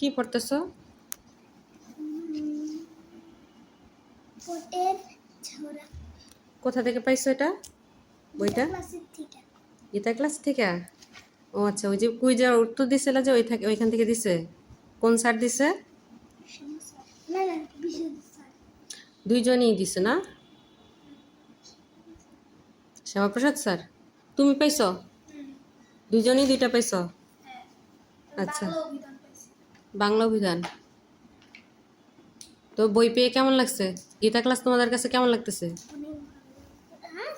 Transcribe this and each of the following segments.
কি পড়তেছ? কোথা থেকে পাইছো এটা? বইটা? গীতা ক্লাস থেকে। ও আচ্ছা ওই যে কুইজের উত্তর দিছিল যে ওই থেকে ওইখান থেকে দিছে? কোন স্যার দিছে? দুইজনই দিছে না? শ্যামাপ্রসাদ স্যার? তুমি পাইছো? দুইজনই দুইটা পাইছো? আচ্ছা। বাংলা অভিধান। তো বই পেয়ে কেমন লাগছে? গীতা ক্লাস তোমাদের কাছে কেমন লাগতেছে? হ্যাঁ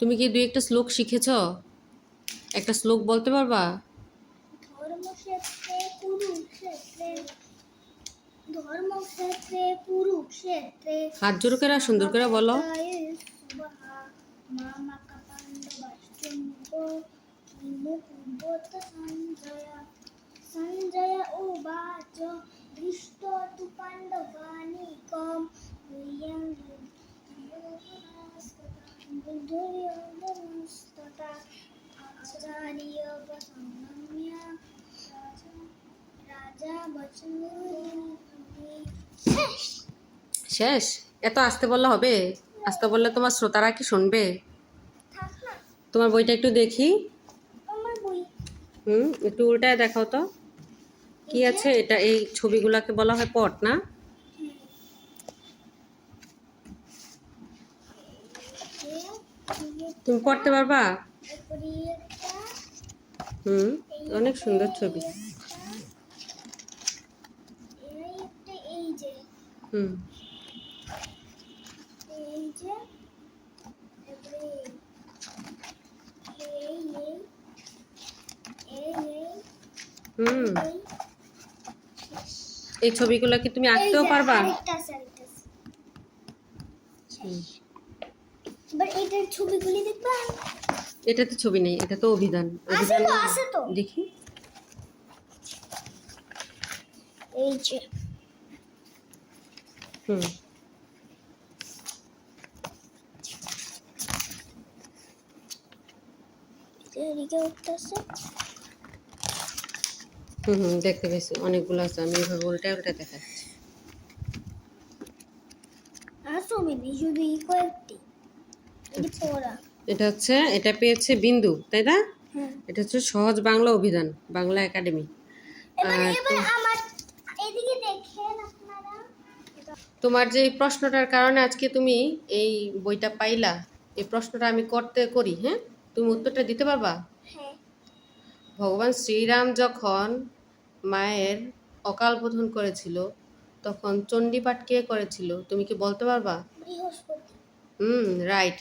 তুমি কি দুই একটা শ্লোক শিখেছ? একটা শ্লোক বলতে পারবা? হাত জোর করে সুন্দর করে বলো। সঞ্জয় দৃষ্ট তু রাজা বচন শেষ? এত আসতে বললে হবে? আসতে বললে তোমার শ্রোতারা কি শুনবে? তোমার বইটা একটু দেখি। হুম একটু উল্টায় দেখাও তো। কি আছে? এটা এই ছবিগুলোকে বলা হয় পট, না? তুমি পড়তে পারবা? হুম, অনেক সুন্দর ছবি। হুম। হুম। এই ছবিগুলো কি তুমি আঁকতেও পারবা? দেখবা? এটাতে ছবি নেই এটা তো অভিধান। অভিধান তো তো। দেখি। এই যে। হুম। এদিকে উঠতেছে। হুম হুম দেখতে পেয়েছি অনেকগুলো আছে আমি এভাবে উল্টায় উল্টায় দেখাচ্ছি। কয়েকটি এটি হচ্ছে এটা পেয়েছে বিন্দু তাই না? এটা হচ্ছে সহজ বাংলা অভিধান বাংলা একাডেমি। তোমার যে প্রশ্নটার কারণে আজকে তুমি এই বইটা পাইলা এই প্রশ্নটা আমি করতে করি হ্যাঁ? তুমি উত্তরটা দিতে পারবা? হ্যাঁ। ভগবান শ্রীরাম যখন মায়ের অকাল বোধন করেছিল, তখন চণ্ডীপাঠ কে করেছিল, তুমি কি বলতে পারবা? হুম রাইট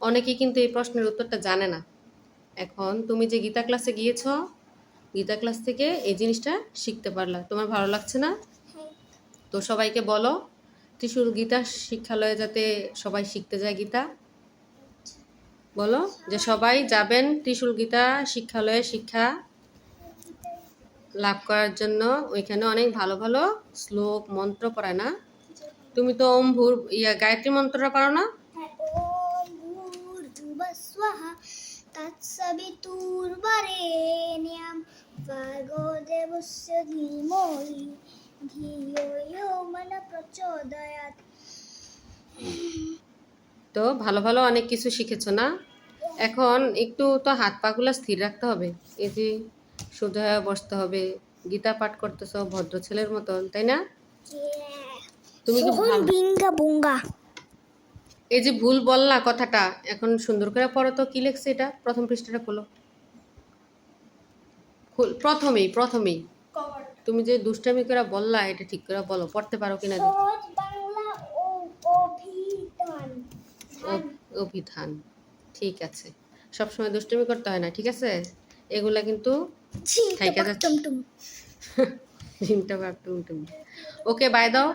অনেকেই কিন্তু এই প্রশ্নের উত্তরটা জানে না। এখন তুমি যে গীতা ক্লাসে গিয়েছ, গীতা ক্লাস থেকে এই জিনিসটা শিখতে পারলা। তোমার ভালো লাগছে না? তো সবাইকে বলো ত্রিশুর গীতা শিক্ষালয়ে যাতে সবাই শিখতে যায় গীতা। বলো যে সবাই যাবেন ত্রিশুল গীতা শিক্ষালয়ে শিক্ষা লাভ করার জন্য ওইখানে অনেক ভালো ভালো শ্লোক মন্ত্র পড়ে না। তুমি তো ওম ভূর ইয়া গায়ত্রী মন্ত্রটা পারো না? ওম ভূর্ভুবস্বঃ তৎসবিতুর্বরেণ্যং ভর্গো দেবস্য ধীমহি ধিয়ো মন প্রচোদয়াৎ। তো ভালো ভালো অনেক কিছু শিখেছো না? এখন একটু তো হাত পাগুলো স্থির রাখতে হবে। এই যে সোজা হয়ে বসতে হবে। গীতা পাঠ করতেছো ভদ্র ছেলের মতন তাই না? তুমি কি বিঙ্গা বুঙ্গা। এই যে ভুল বললা কথাটা এখন সুন্দর করে পড়ো তো কি লেখছে এটা? প্রথম পৃষ্ঠাটা খোলো। খুল- প্রথমেই প্রথমেই। তুমি যে দুষ্টামি করে বললা এটা ঠিক করে বলো পড়তে পারো কিনা অভিধান ঠিক আছে। সবসময় দুষ্টামি করতে হয় না ঠিক আছে? এগুলা কিন্তু থাইকা যাচ্ছে। টুমটুম ঝিমটা ভাব টুমটুম ওকে বাই দাও।